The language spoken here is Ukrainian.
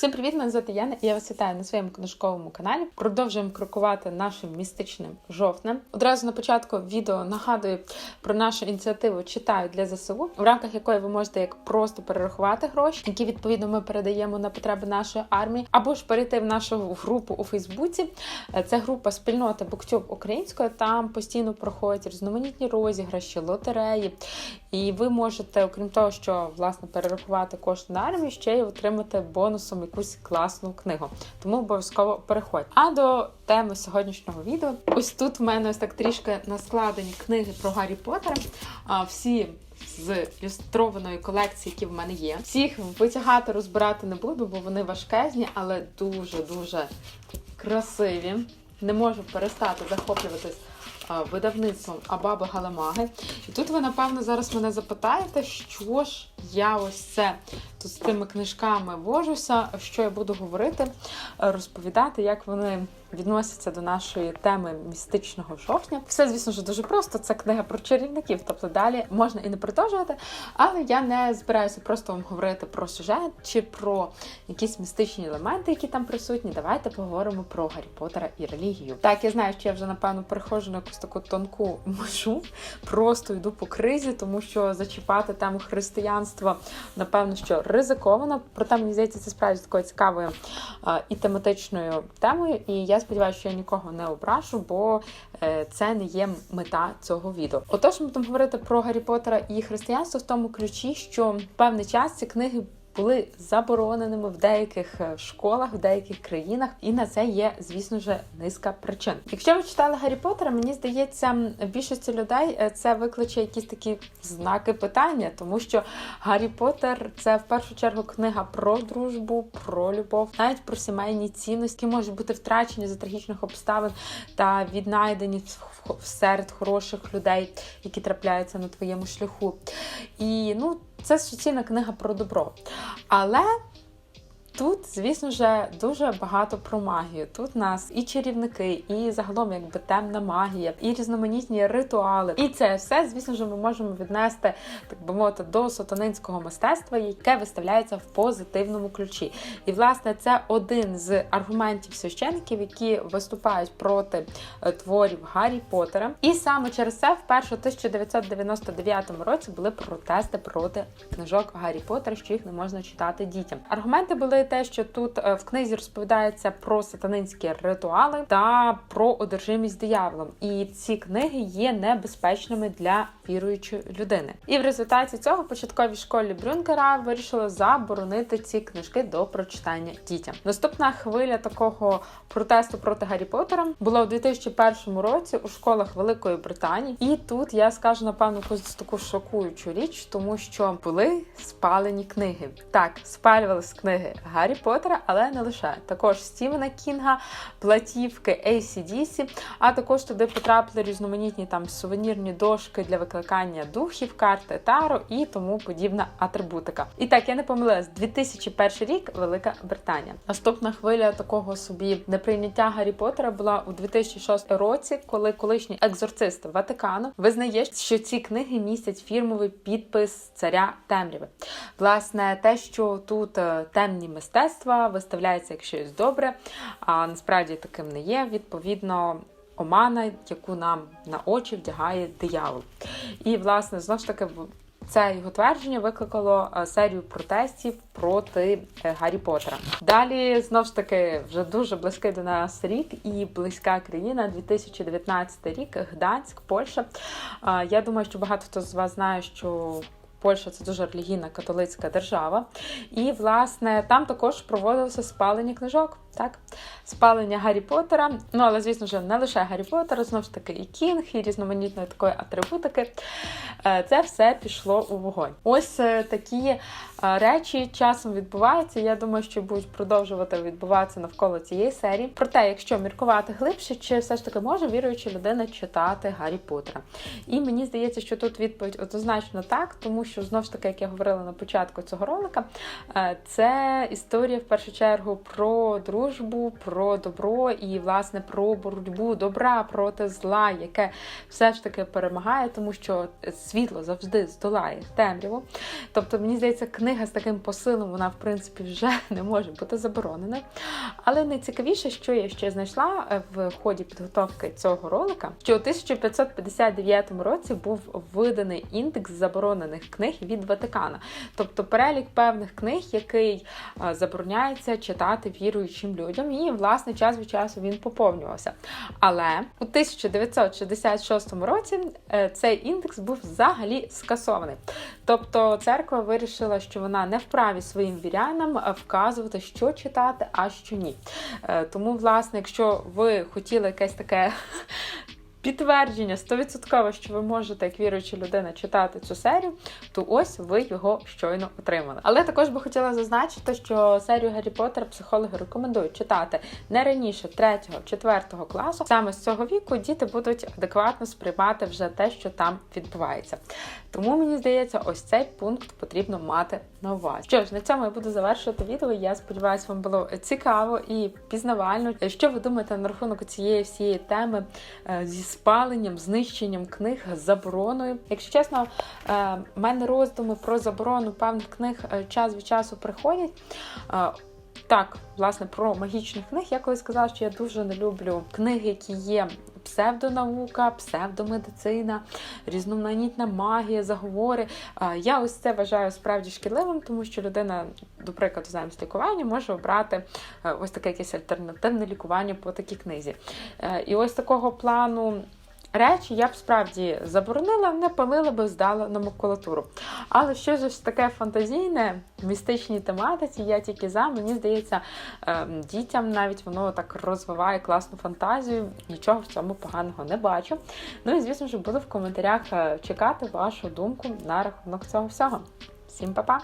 Всім привіт! Мене звати Яна і я вас вітаю на своєму книжковому каналі. Продовжуємо крокувати нашим містичним жовтнем. Одразу на початку відео нагадую про нашу ініціативу Читаю для ЗСУ, в рамках якої ви можете як просто перерахувати гроші, які відповідно ми передаємо на потреби нашої армії, або ж перейти в нашу групу у Фейсбуці. Це група спільноти Буктюб українською. Там постійно проходять різноманітні розіграші, лотереї. І ви можете, окрім того, що власне перерахувати кошти на армію, ще й отримати бонусом якусь класну книгу. Тому обов'язково переходь. А до теми сьогоднішнього відео, ось тут в мене ось так трішки наскладені книги про Гаррі Поттера. А всі. З ілюстрованої колекції, які в мене є. Всіх витягати, розбирати не буду, бо вони важкезні, але дуже-дуже красиві. Не можу перестати захоплюватись видавництвом Абаби Галамаги. І тут ви, напевно, зараз мене запитаєте, що ж я ось це тут з цими книжками вожуся, що я буду говорити, розповідати, як вони відносяться до нашої теми містичного жовтня. Все, звісно ж, дуже просто. Це книга про чарівників, тобто далі можна і не продовжувати. Але я не збираюся просто вам говорити про сюжет чи про якісь містичні елементи, які там присутні. Давайте поговоримо про Гаррі Поттера і релігію. Так, я знаю, що я вже напевно переходжу на якусь таку тонку межу. Просто йду по кризі, тому що зачіпати тему християнства, напевно, що ризиковано. Проте мені здається, це справді такою цікавою і тематичною темою. І я сподіваюся, що я нікого не обрашу, бо е, це не є мета цього відео. Отож, ми будемо говорити про Гаррі Поттера і християнство в тому ключі, що певний час ці книги. Були забороненими в деяких е, школах, в деяких країнах, і на це є, звісно ж, низка причин. Якщо ви читали Гаррі Поттера, мені здається, в більшості людей е, це викличе якісь такі знаки питання, тому що Гаррі Поттер це в першу чергу книга про дружбу, про любов, навіть про сімейні цінності, які можуть бути втрачені за трагічних обставин та віднайдені в- серед хороших людей, які трапляються на твоєму шляху. І ну, це суцільна книга про добро. Але Тут, звісно ж, дуже багато про магію. Тут нас і чарівники, і загалом якби темна магія, і різноманітні ритуали. І це все, звісно ж, ми можемо віднести, так би мовити, до сатанинського мистецтва, яке виставляється в позитивному ключі. І власне це один з аргументів священиків, які виступають проти е, творів Гаррі Поттера. І саме через це вперше у 1999 році були протести проти книжок Гаррі Поттера, що їх не можна читати дітям. Аргументи були те, що тут е, в книзі розповідається про сатанинські ритуали та про одержимість дияволом. І ці книги є небезпечними для віруючої людини. І в результаті цього початковій школі Брюнкера вирішили заборонити ці книжки до прочитання дітям. Наступна хвиля такого протесту проти Гаррі Поттера була у 2001 році у школах Великої Британії. І тут я скажу напевно якусь таку шокуючу річ, тому що були спалені книги. Так, спалювалися книги Гаррі Поттера, але не лише також Стівена Кінга, платівки ACDC, а також туди потрапили різноманітні там сувенірні дошки для викликання духів, карти Таро і тому подібна атрибутика. І так, я не помилилась, 2001 рік Велика Британія. Наступна хвиля такого собі неприйняття Гаррі Поттера була у 2006 році, коли колишній екзорцист Ватикану визнає, що ці книги містять фірмовий підпис царя темряви. Власне, те, що тут е, темні мистецтва виставляється як щось добре, а насправді таким не є. Відповідно. Омана, яку нам на очі вдягає диявол. І, власне, знову ж таки, це його твердження викликало е, серію протестів проти е, Гаррі Поттера. Далі, знову ж таки, вже дуже близький до нас рік і близька країна 2019 рік, Гданськ, Польща. Я думаю, що багато хто з вас знає, що Польща це дуже релігійна католицька держава. І, власне, там також проводилося спалення книжок. Так, спалення Гаррі Поттера. Ну, але, звісно ж, не лише Гаррі Поттера, знову ж таки, і Кінг, і різноманітної такої атрибутики. Е, Це все пішло у вогонь. Ось е, такі речі часом відбуваються. Я думаю, що будуть продовжувати відбуватися навколо цієї серії. Проте, якщо міркувати глибше, чи все ж таки може віруюча людина читати Гаррі Поттера? І мені здається, що тут відповідь однозначно так, тому що знову ж таки, як я говорила на початку цього ролика, е, це історія в першу чергу про дружбу, про добро і власне про боротьбу добра проти зла, яке все ж таки перемагає, тому що світло завжди здолає темряву. Тобто, мені здається, книга. Книга з таким посилом, вона в принципі вже не може бути забороненою. Але найцікавіше, що я ще знайшла е, в ході підготовки цього ролика, що у 1559 році був виданий індекс заборонених книг від Ватикана, тобто перелік певних книг, який е, забороняється читати віруючим людям, і власне час від часу він поповнювався. Але у 1966 році е, цей індекс був взагалі скасований. Тобто церква вирішила, що вона не вправі своїм вірянам е, вказувати, що читати, а що ні. Е, Тому, власне, якщо ви хотіли якесь таке. Підтвердження 100%, що ви можете, як віруюча людина, читати цю серію, то ось ви його щойно отримали. Але також би хотіла зазначити, що серію Гаррі Поттера психологи рекомендують читати не раніше 3-4 класу. Саме з цього віку діти будуть адекватно сприймати вже те, що там відбувається. Тому мені здається, ось цей пункт потрібно мати на увазі. Що ж, на цьому я буду завершувати відео. Я сподіваюся, вам було цікаво і пізнавально. Що ви думаєте на рахунок цієї всієї теми е, зі спаленням, знищенням книг, забороною? Якщо чесно, е, в мене роздуми про заборону певних книг е, час від часу приходять. Е, Так, власне, про магічних книг. Я колись сказала, що я дуже не люблю книги, які є псевдонаука, псевдомедицина, різноманітна магія, заговори. Я ось це вважаю справді шкідливим, тому що людина, до прикладу, замість лікування може обрати е, ось таке якесь альтернативне лікування по такій книзі. Е, І ось такого плану. Речі я б справді заборонила, не палила би, здала на макулатуру. Але що ж таке фантазійне, в містичній тематиці, я тільки за. Мені здається, ем, дітям навіть воно так розвиває класну фантазію. Нічого в цьому поганого не бачу. Ну і звісно ж, буду в коментарях е, чекати вашу думку на рахунок цього всього. Всім па-па!